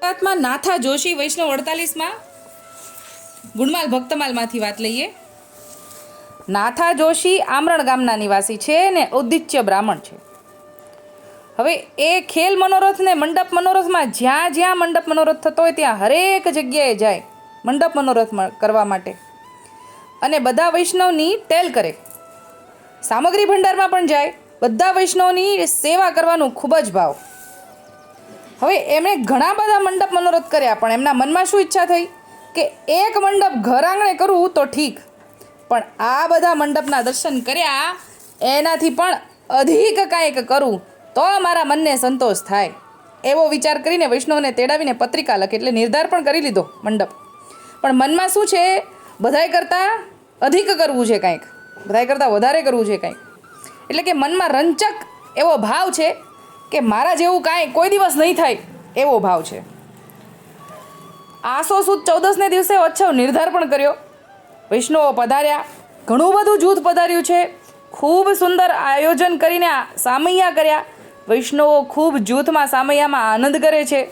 ગુજરાતમાં નાથા જોશી વૈષ્ણવ અડતાલીસમાં? ગુણમાલ ભક્તમાલમાંથી વાત લઈએ. નાથા જોશી આમરણ ગામના નિવાસી છે ને ઔદિત્ય બ્રાહ્મણ છે. હવે એ ખેલ મનોરથ ને મંડપ મનોરથમાં જ્યાં જ્યાં મંડપ મનોરથ થતો હોય ત્યાં હરેક જગ્યાએ જાય મંડપ મનોરથ કરવા માટે. અને બધા વૈષ્ણવની ટેલ કરે. સામગ્રી ભંડારમાં પણ જાય. બધા વૈષ્ણવની સેવા કરવાનું ખૂબ જ ભાવ. હવે એમણે ઘણા બધા મંડપ મનોરથ કર્યા, પણ એમના મનમાં શું ઈચ્છા થઈ? કે એક મંડપ ઘર આંગણે કરવું તો ઠીક. પણ આ બધા મંડપના દર્શન કર્યા, એનાથી પણ અધિક કાંઈક કરું, તો મારા મનને સંતોષ થાય. એવો વિચાર કરીને વૈષ્ણવને તેડાવીને પત્રિકા લખી એટલે નિર્ધાર પણ કરી લીધો મંડપ. પણ મનમાં શું છે? બધાય કરતાં અધિક કરવું છે કાંઈક. બધાય કરતાં વધારે કરવું છે કાંઈક. એટલે કે મનમાં રંચક એવો ભાવ છે કે મારા જેવું કાંઈ કોઈ દિવસ નહીં થાય એવો ભાવ છે. આસો સુદ ચૌદસને દિવસે ઓછવ નિર્ધાર પણ કર્યો. વૈષ્ણવો પધાર્યા. ઘણું બધું જૂથ પધાર્યું છે. ખૂબ સુંદર આયોજન કરીને સામૈયા કર્યા. વૈષ્ણવો ખૂબ જૂથમાં સામૈયામાં આનંદ કરે છે.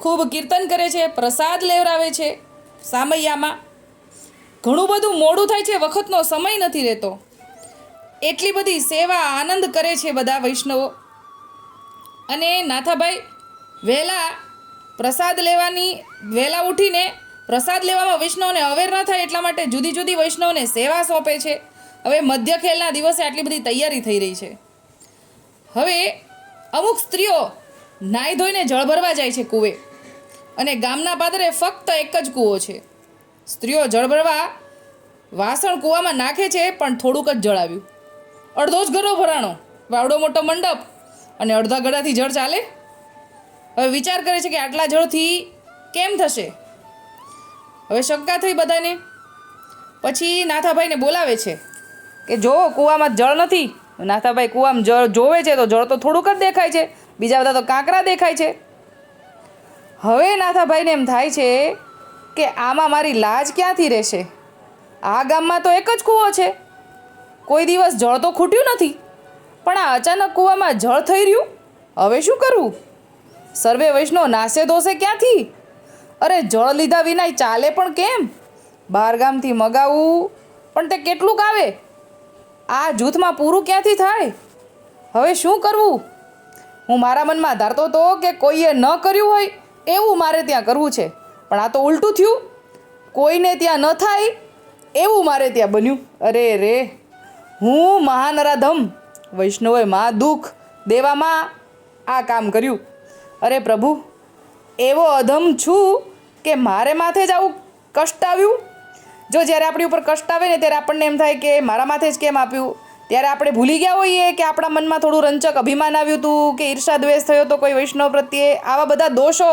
ખૂબ કીર્તન કરે છે, પ્રસાદ લેવરાવે છે સામૈયામાં. ઘણું બધું મોડું થાય છે, વખતનો સમય નથી રહેતો. એટલી બધી સેવા આનંદ કરે છે બધા વૈષ્ણવો. અને નાથાભાઈ વહેલા પ્રસાદ લેવાની, વહેલા ઉઠીને પ્રસાદ લેવામાં વૈષ્ણવને અવેર ન થાય એટલા માટે જુદી જુદી વૈષ્ણવને સેવા સોંપે છે. હવે મધ્ય ખેલના દિવસે આટલી બધી તૈયારી થઈ રહી છે. હવે અમુક સ્ત્રીઓ નાહી ધોઈને જળ ભરવા જાય છે કૂવે. અને ગામના પાદરે ફક્ત એક જ કૂવો છે. સ્ત્રીઓ જળ ભરવા વાસણ કૂવામાં નાખે છે, પણ થોડુંક જ જળ આવ્યું. અડધો જ ગરો ભરાણો, વાવડો મોટો મંડપ અને અડધા ગળાથી જળ ચાલે? હવે વિચાર કરે છે કે આટલા જળથી કેમ થશે? હવે શંકા થઈ બધાને. પછી નાથાભાઈને બોલાવે છે કે જો કૂવામાં જળ નથી નાથાભાઈ કૂવામાં જળ જોવે છે તો જળ તો થોડુંક જ દેખાય છે, બીજા બધા તો કાંકરા દેખાય છે. હવે નાથાભાઈને એમ થાય છે કે આમાં મારી લાજ ક્યાંથી રહેશે? આ ગામમાં તો એક જ કૂવો છે. કોઈ દિવસ જળ તો ખૂટ્યું નથી. પણ આ અચાનક કૂવામાં જળ થઈ રહ્યું? હવે શું કરવું સર્વે વૈષ્ણવ નાસે દોષે ક્યાંથી? અરે જળ લીધા વિનાય ચાલે પણ કેમ? બહાર ગામથી મગાવવું પણ તે કેટલુંક આવે આ જૂથમાં પૂરું ક્યાંથી થાય? હવે શું કરવું? હું મારા મનમાં ધારતો હતો કે કોઈએ ન કર્યું હોય, એવું મારે ત્યાં કરવું છે. પણ આ તો ઉલટું થયું. કોઈને ત્યાં ન થાય, એવું મારે ત્યાં બન્યું. અરે રે, હું મહાનરાધમ. વૈષ્ણવે માં દુઃખ દેવામાં આ કામ કર્યું. અરે પ્રભુ, એવો અધમ છું કે મારે માથે જ આવું કષ્ટ આવ્યું. જો જ્યારે આપણી ઉપર કષ્ટ આવે ને ત્યારે આપણને એમ થાય કે મારા માથે જ કેમ આપ્યું? ત્યારે આપણે ભૂલી ગયા હોઈએ કે આપણા મનમાં થોડું રંચક અભિમાન આવ્યું હતું કે ઈર્ષા દ્વેષ થયો તો કોઈ વૈષ્ણવ પ્રત્યે આવા બધા દોષો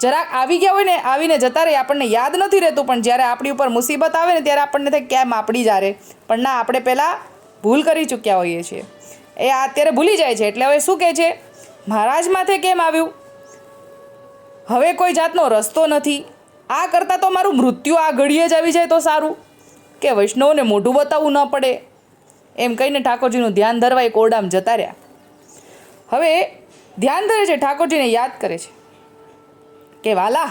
જરાક આવી ગયા હોય ને, આવીને જતા રહે, આપણને યાદ નથી રહેતું. પણ જ્યારે આપણી ઉપર મુસીબત આવે ને ત્યારે આપણને થાય કેમ આપણી જ હારે પણ ના, આપણે પહેલાં ભૂલ કરી ચૂક્યા હોઈએ છીએ. એ અત્યારે ભૂલી જાય છે. એટલે હવે શું કહે છે? મહારાજ માથે કેમ આવ્યું? હવે કોઈ જાતનો રસ્તો નથી. આ કરતાં તો મારું મૃત્યુ આ ઘડીએ જ આવી જાય તો સારું. કે વૈષ્ણવને મોઢું બતાવવું ન પડે. એમ કહીને ઠાકોરજીનું ધ્યાન ધરવા એ કોરડામાં જતા રહ્યા. હવે ધ્યાન ધરે છે, ઠાકોરજીને યાદ કરે છે કે, વાલા,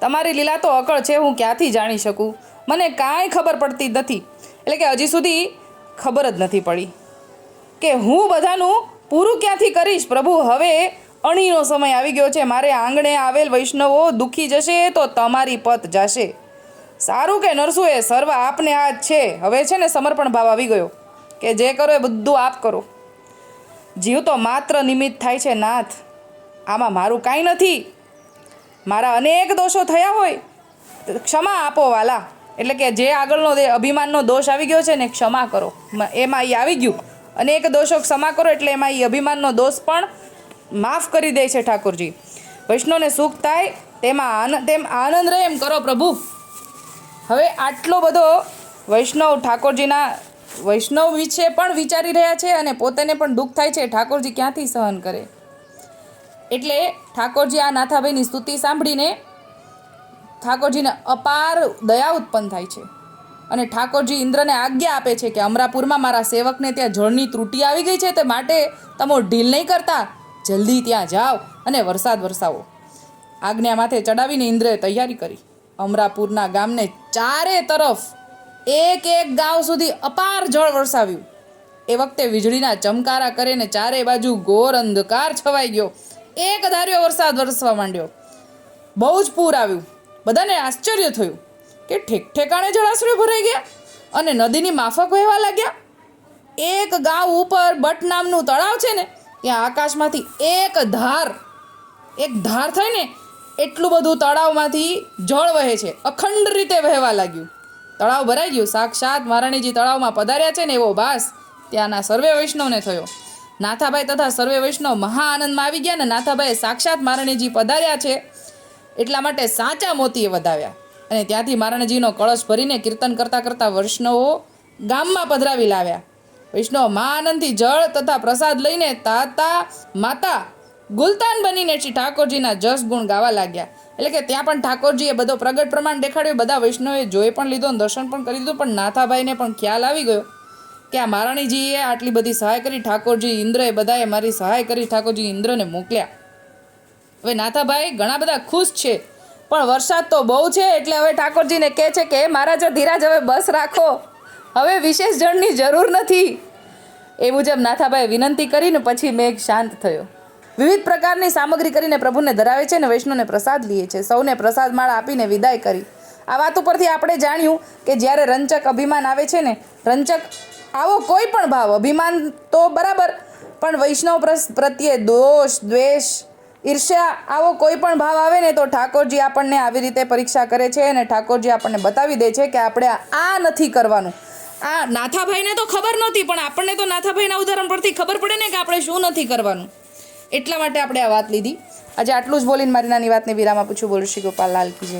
તમારી લીલા તો અકળ છે, હું ક્યાંથી જાણી શકું? મને કાંઈ ખબર પડતી નથી. એટલે કે હજી સુધી ખબર જ નથી પડી. કે હું બધાનું પૂરું ક્યાંથી કરીશ? પ્રભુ, હવે અણીનો સમય આવી ગયો છે. મારે આંગણે આવેલ વૈષ્ણવો દુઃખી જશે તો તમારી પત જાશે. સારું કે નરસું એ સર્વ આપને આ જ છે. હવે છે ને સમર્પણ ભાવ આવી ગયો કે જે કરો એ બધું આપ કરો. જીવ તો માત્ર નિમિત્ત થાય છે નાથ. આમાં મારું કાંઈ નથી. મારા અનેક દોષો થયા હોય. ક્ષમા આપો વાલા. એટલે કે જે આગળનો અભિમાનનો દોષ આવી ગયો છે ને, ક્ષમા કરો. એમાં એ આવી ગયું. અનેક દોષો ક્ષમા કરો એટલે એમાં એ અભિમાનનો દોષ પણ માફ કરી દે છે ઠાકોરજી. વૈષ્ણવને સુખ થાય, તેમાં આનંદ તેમ આનંદ રહે એમ કરો પ્રભુ. હવે આટલો બધો વૈષ્ણવ ઠાકોરજીના વૈષ્ણવ વિશે પણ વિચારી રહ્યા છે અને પોતાને પણ દુઃખ થાય છે, ઠાકોરજી ક્યાંથી સહન કરે? એટલે ઠાકોરજી આ નાથાભાઈની સ્તુતિ સાંભળીને ઠાકોરજીને અપાર દયા ઉત્પન્ન થાય છે. અને ઠાકોરજી ઇન્દ્રને આજ્ઞા આપે છે કે અમરાપુરમાં મારા સેવકને ત્યાં જળની ત્રુટી આવી ગઈ છે તે માટે તમો ઢીલ નહીં કરતા. જલ્દી ત્યાં જાઓ અને વરસાદ વરસાવો. આજ્ઞા માથે ચડાવીને ઇન્દ્રએ તૈયારી કરી. અમરાપુરના ગામને ચારે તરફ એક એક ગાંવ સુધી અપાર જળ વરસાવ્યું. એ વખતે વીજળીના ચમકારા કરીને ચારે બાજુ ઘોર અંધકાર છવાઈ ગયો. એક ધાર્યો વરસાદ વરસવા માંડ્યો. બહુ જ પૂર આવ્યું. બધાને આશ્ચર્ય થયું. કે ઠેક ઠેકાણે જળાશયો ભરાઈ ગયા અને નદીની માફક વહેવા લાગ્યા. એક ગાંવ ઉપર બટ નામનું તળાવ છે ને, ત્યાં આકાશમાંથી એક ધાર એક ધાર થાય ને, એટલું બધું તળાવમાંથી જળ વહે છે. અખંડ રીતે વહેવા લાગ્યું. તળાવ ભરાઈ ગયું. સાક્ષાત મહારાણીજી તળાવમાં પધાર્યા છે ને એવો ભાસ ત્યાંના સર્વે વૈષ્ણવને થયો. નાથાભાઈ તથા સર્વે વૈષ્ણવ મહા આનંદમાં આવી ગયા ને, નાથાભાઈએ સાક્ષાત મહારાણીજી પધાર્યા છે એટલા માટે સાચા મોતીએ વધાવ્યા. અને ત્યાંથી મારણજીનો કળશ ભરીને કીર્તન કરતા કરતાં વૈષ્ણવો ગામમાં પધરાવી લાવ્યા. વૈષ્ણવ મા આનંદથી જળ તથા પ્રસાદ લઈને તાતા માતા ગુલતાન બનીને શ્રી ઠાકોરજીના જસ ગુણ ગાવા લાગ્યા. એટલે કે ત્યાં પણ ઠાકોરજીએ બધો પ્રગટ પ્રમાણ દેખાડ્યો. બધા વૈષ્ણવે જોઈ પણ લીધો દર્શન પણ કરી દીધું પણ નાથાભાઈને પણ ખ્યાલ આવી ગયો કે આ મહારાણીજીએ આટલી બધી સહાય કરી. ઠાકોરજી ઇન્દ્રએ બધાએ મારી સહાય કરી. ઠાકોરજી ઇન્દ્રને મોકલ્યા. હવે નાથાભાઈ ઘણા બધા ખુશ છે. પણ વરસાદ તો બહુ છે, એટલે હવે ઠાકોરજીને કહે છે કે મહારાજા ધીરાજ, હવે બસ રાખો. હવે વિશેષ જણની જરૂર નથી. એ મુજબ નાથાભાઈએ વિનંતી કરીને પછી મેઘ શાંત થયો. વિવિધ પ્રકારની સામગ્રી કરીને પ્રભુને ધરાવે છે અને વૈષ્ણવને પ્રસાદ લીએ છે. સૌને પ્રસાદ માળ આપીને વિદાય કરી. આ વાત ઉપરથી આપણે જાણ્યું કે જ્યારે રંચક અભિમાન આવે છે ને રંચક આવો કોઈ પણ ભાવ, અભિમાન તો બરાબર, પણ વૈષ્ણવ પ્રત્યે દોષ, દ્વેષ ઈર્ષ્યા, આવો કોઈ પણ ભાવ આવે ને તો ઠાકોરજી આપણને આવી રીતે પરીક્ષા કરે છે અને ઠાકોરજી આપણને બતાવી દે છે કે આપણે આ નથી કરવાનું. આ નાથાભાઈને તો ખબર નહોતી, પણ આપણને તો નાથાભાઈના ઉદાહરણ પરથી ખબર પડે ને કે આપણે શું નથી કરવાનું. એટલા માટે આપણે આ વાત લીધી. આજે આટલું જ બોલીને મારી નાની વાતને વિરામ આપું છું. બોલું શ્રી ગોપાલ લાલ કી